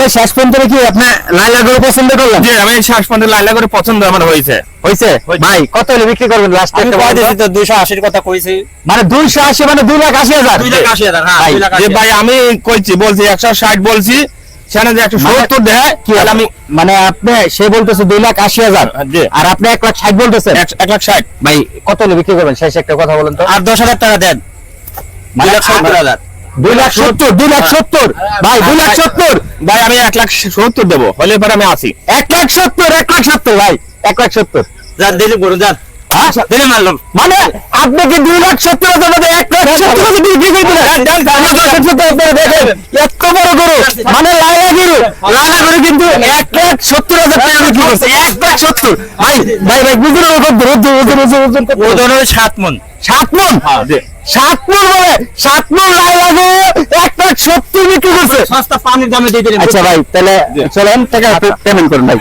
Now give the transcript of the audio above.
তাহলে শেষ পর্যন্ত কি আপনি লাইলা গরু পছন্দ করলেন? জি আমি শেষ পর্যন্ত লাইলা করে পছন্দ আমার হয়েছে। হয়েছে। ভাই কত হলে বিক্রি করবেন লাস্ট দিছি তো। দুইশো আশির কথা কইছি। মানে দুইশো আশি মানে দুই লাখ আশি হাজার? দুই লাখ আশি হাজার হ্যাঁ ভাই, দুই লাখ যে আশি ভাই আমি কইছি বলছি একশো ষাট বলছি সেখানে যে একশো সত্তর দেয় কি আমি মানে আপনি সে বলতেছে দুই লাখ আশি হাজার। জি। আর আপনি এক লাখ ষাট বলতেছেন? এক- এক লাখ ষাট। ভাই কত হলে বিক্রি করবেন? শেষ একটা কথা বলেন তো। আর দশ হাজার টাকা দেন। মানে দুই লাখ সত্তর হাজার। দুই লাখ সত্তর দুই লাখ সত্তর ভাই দুই লাখ সত্তর ভাই আমি এক লাখ সত্তর দেবো হলে পরে আমি আসি এক লাখ সত্তর এক লাখ সত্তর ভাই এক লাখ সত্তর যান দিলি গরু যান হ্যাঁ? দিলি মারলাম মানে আপনি দুই লাখ সত্তর হাজার এক লাখ সত্তর হাজার বিক্রি করে দিলেন? আপনি দর্শক শ্রোতা আপনারা দেখেন, এত বড় গরু মানে লাইলা গরু লাইলা গরু কিন্তু এক লাখ সত্তর হাজার টাকা বিক্রি করছে এক লাখ সত্তর ভাই ভাই ভাই বুঝুন ওজন ওজন ওজন ওজন ওজন কত? ওজন হলো সাত মন সাত মন সাত মন বলে সাত মন লাইলা গরু এক লাখ সত্তর বিক্রি করছে। সস্তা পানির দামে দিয়ে দিলেন। আচ্ছা ভাই তাহলে চলেন টাকা পেমেন্ট করুন ভাই।